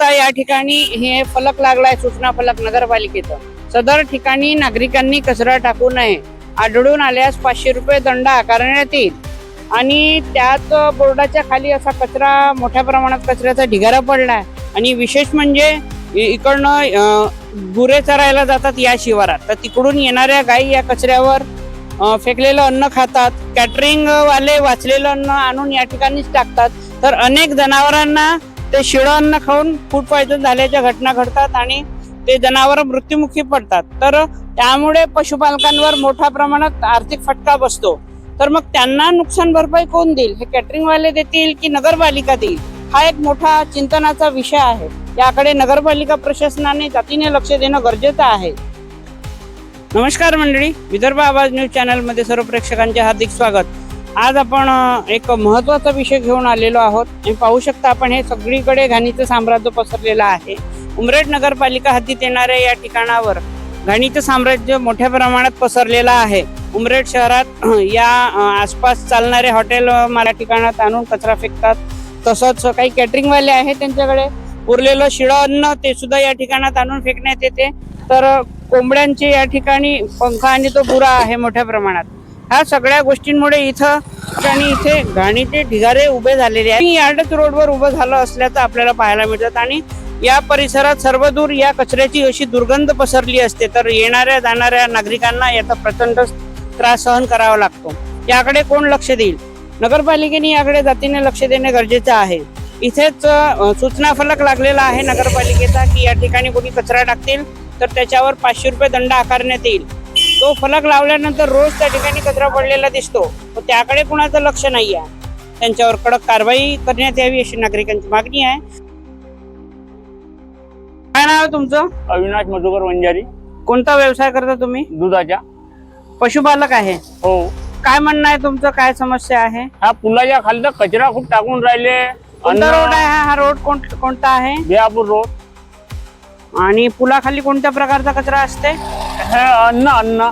आता या ठिकाणी हे फलक लागलाय सूचना फलक नगरपालिकेचं. सदर ठिकाणी नागरिकांनी कचरा टाकू नये. आढळून आल्यास पाचशे रुपये दंड आकारण्यात येईल. आणि त्यात बोर्डाच्या खाली असा कचरा मोठ्या प्रमाणात कचऱ्याचा ढिगारा पडलाय. आणि विशेष म्हणजे इकडनं गुरे चरायला जातात या शिवारात. तर तिकडून येणाऱ्या गायी या कचऱ्यावर फेकलेलं अन्न खातात. कॅटरिंग वाले वाचलेलं अन्न आणून या ठिकाणीच टाकतात. तर अनेक जनावरांना ते शिळं अन्न खाऊन फूड पॉयझन झाल्याच्या घटना घडतात आणि ते जनावर मृत्युमुखी पडतात. तर त्यामुळे पशुपालकांवर मोठ्या प्रमाणात आर्थिक फटका बसतो. तर मग त्यांना नुकसान भरपाई कोण देईल? हे कॅटरिंगवाले देतील की नगरपालिका देईल? हा एक मोठा चिंतनाचा विषय आहे. याकडे नगरपालिका प्रशासनाने जातीने लक्ष देणं गरजेचं आहे. नमस्कार मंडळी विदर्भ आवाज न्यूज चॅनलमध्ये सर्व प्रेक्षकांचे हार्दिक स्वागत. आज आपण एक महत्त्वाचा विषय घेऊन आलेलो आहोत. आणि पाहू शकता आपण हे सगळीकडे घाणीचं साम्राज्य पसरलेलं आहे. उमरेड नगरपालिका हद्दीत येणाऱ्या या ठिकाणावर घाणीचं साम्राज्य मोठ्या प्रमाणात पसरलेलं आहे. उमरेड शहरात या आसपास चालणारे हॉटेल मला ठिकाणात आणून कचरा फेकतात. तसंच काही कॅटरिंगवाले आहेत त्यांच्याकडे. उरलेलं शिळं अन्न ते सुद्धा या ठिकाणात आणून फेकण्यात येते. तर कोंबड्यांचे या ठिकाणी पंखा आणि तो बुरा आहे मोठ्या प्रमाणात. ह्या सगळ्या गोष्टींमुळे इथं आणि इथे घाणीचे ढिगारे उभे झालेले आहेत. यार्डच रोडवर उभं झालं असल्याचं आपल्याला पाहायला मिळतात आणि या परिसरात सर्वदूर या कचऱ्याची अशी दुर्गंध पसरली असते. तर येणाऱ्या जाणाऱ्या नागरिकांना याचा प्रचंड त्रास सहन करावा लागतो. याकडे कोण लक्ष देईल? नगरपालिकेने याकडे जातीने लक्ष देणे गरजेचे आहे. इथेच सूचना फलक लागलेला आहे नगरपालिकेचा की या ठिकाणी कोणी कचरा टाकतील तर त्याच्यावर पाचशे रुपये दंड आकारण्यात येईल. तो फलक लावल्यानंतर रोज त्या ठिकाणी कचरा पडलेला दिसतो. तर त्याकडे कुणाचं लक्ष नाही आहे. त्यांच्यावर कडक कारवाई करण्यात यावी अशी नागरिकांची मागणी आहे. काय नाव आहे तुमचं? अविनाश मधुकर वंजारी. कोणता व्यवसाय करता तुम्ही? दुधाच्या पशुपालक आहे. हो. काय म्हणणं आहे तुमचं? काय समस्या आहे? ह्या पुलाच्या खाली कचरा खूप टाकून राहिले. कोणता रोड आहे? हा? हा रोड कोण- कोणता आहे? बिहापूर रोड. आणि पुलाखाली कोणत्या प्रकारचा कचरा असते? हे अन्न अन्न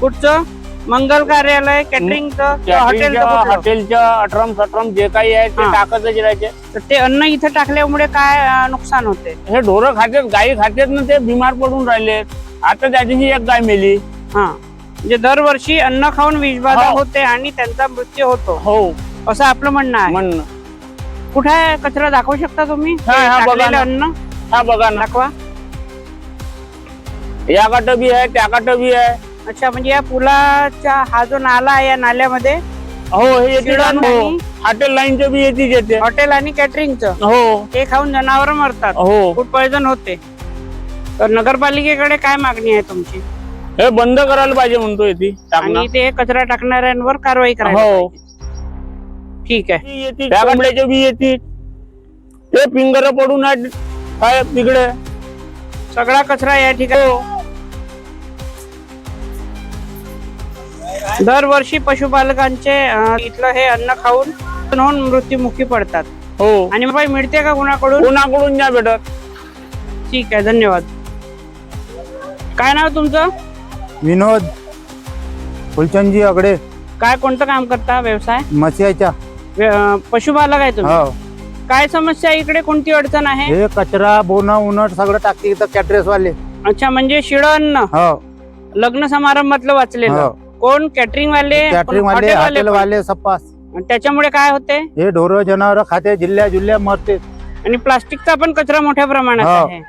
कुठचं? मंगल कार्यालय कॅटरिंगचं किंवा कॅटरिंगच्या, हॉटेलचं हॉटेलच्या अठरम सटरम जे काही आहे ते हा. टाकतच राहायचे तर ते अन्न इथं टाकल्यामुळे काय अं, नुकसान होते? हे ढोरं खातात गायी खातात ना ते बिमार पडून राहिले. आता त्या दिवशी एक गाय मेली. हा. म्हणजे दरवर्षी अन्न खाऊन विषबाधा हो. होते आणि त्यांचा मृत्यू होतो. हो. असं आपलं म्हणणं आहे. म्हणणं. कुठे आहे? कचरा दाखवू शकता तुम्ही? हा, हा, बघा टाकलेलं ना. अन्न? हा बघा ना. दाखवा. या काट बी आहे त्या काट बी आहे. अच्छा म्हणजे या पुलाच्या हा जो नाला आहे या नाल्यामध्ये? हो हे येते शिळं ना, हो हॉटेल लाईनचे बी येते येते हॉटेल आणि कॅटरिंगचं? हो. ते खाऊन जनावर मरतात. हो. फूड पॉयझन होते. तर नगरपालिकेकडे काय मागणी आहे तुमची? हे बंद करायला पाहिजे म्हणतो येते आणि ते कचरा टाकणाऱ्यांवर कारवाई करायला हो. ठीक आहे. येते त्या कांबळ्याचे बी येते. ते पिंगर पडून आहेत काय तिकडे? सगळा कचरा या ठिकाणी दरवर्षी पशुपालकांचे अं, इथलं हे अन्न खाऊन होऊन मृत्युमुखी पडतात. हो. आणि मग मिळते का कुणाकडून? कोणाकडून नाही भेटत. ठीक आहे धन्यवाद. काय नाव तुमचं? विनोद. फुलचंदजी अगडे काय कोणतं काम करता व्यवसाय? मसियाच्या. व्य- अं, पशुपालक आहे तुम्ही? हो. काय समस्या आहे इकडे? कोणती अडचण आहे? हे कचरा बोन उनट सगळं टाकते इथं कॅटरेस वाले अच्छा म्हणजे शिळ अन्न. हो. लग्न समारंभातलं वाचलेलं. हो. कोण? कॅटरिंग वाले? कॅटरिंग वाले हॉटेल वाले सप्पास. त्याच्यामुळे काय होते? हे ढोर जनावर खाते जिल्ह्या जिल्ह्या मरते. आणि प्लास्टिकचा पण कचरा मोठ्या प्रमाणात हो. आहे.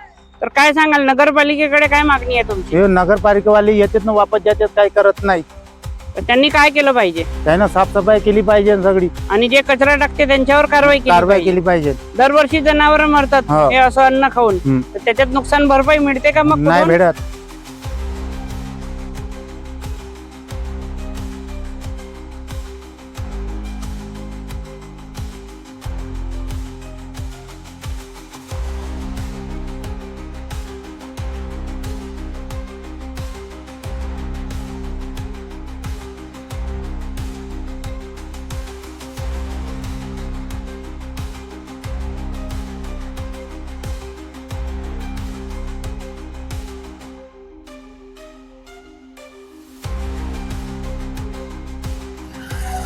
तर काय सांगाल नगरपालिकेकडे काय मागणी आहे तुमची? हे नगरपालिकेवाले येतात ना वापस जातात काही करत नाही. तर त्यांनी काय केलं पाहिजे? त्यानं साफसफाई केली पाहिजे सगळी. आणि जे कचरा टाकते त्यांच्यावर कारवाई केली कारवाई पाहिजे. केली पाहिजे. दरवर्षी जनावर मरतात हो. हे असं अन्न खाऊन. हम्म. तर त्याच्यात नुकसान भरपाई मिळते का मग नाही कुठून? भेटत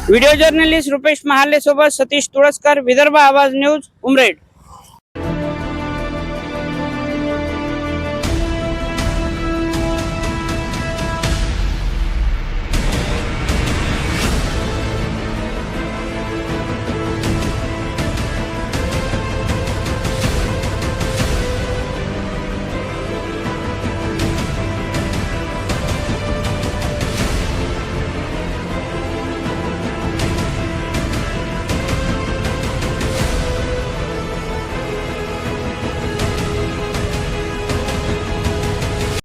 व्हिडिओ जर्नलिस्ट रुपेश महाले सोबत सतीश तुळसकर विदर्भ आवाज न्यूज उमरेड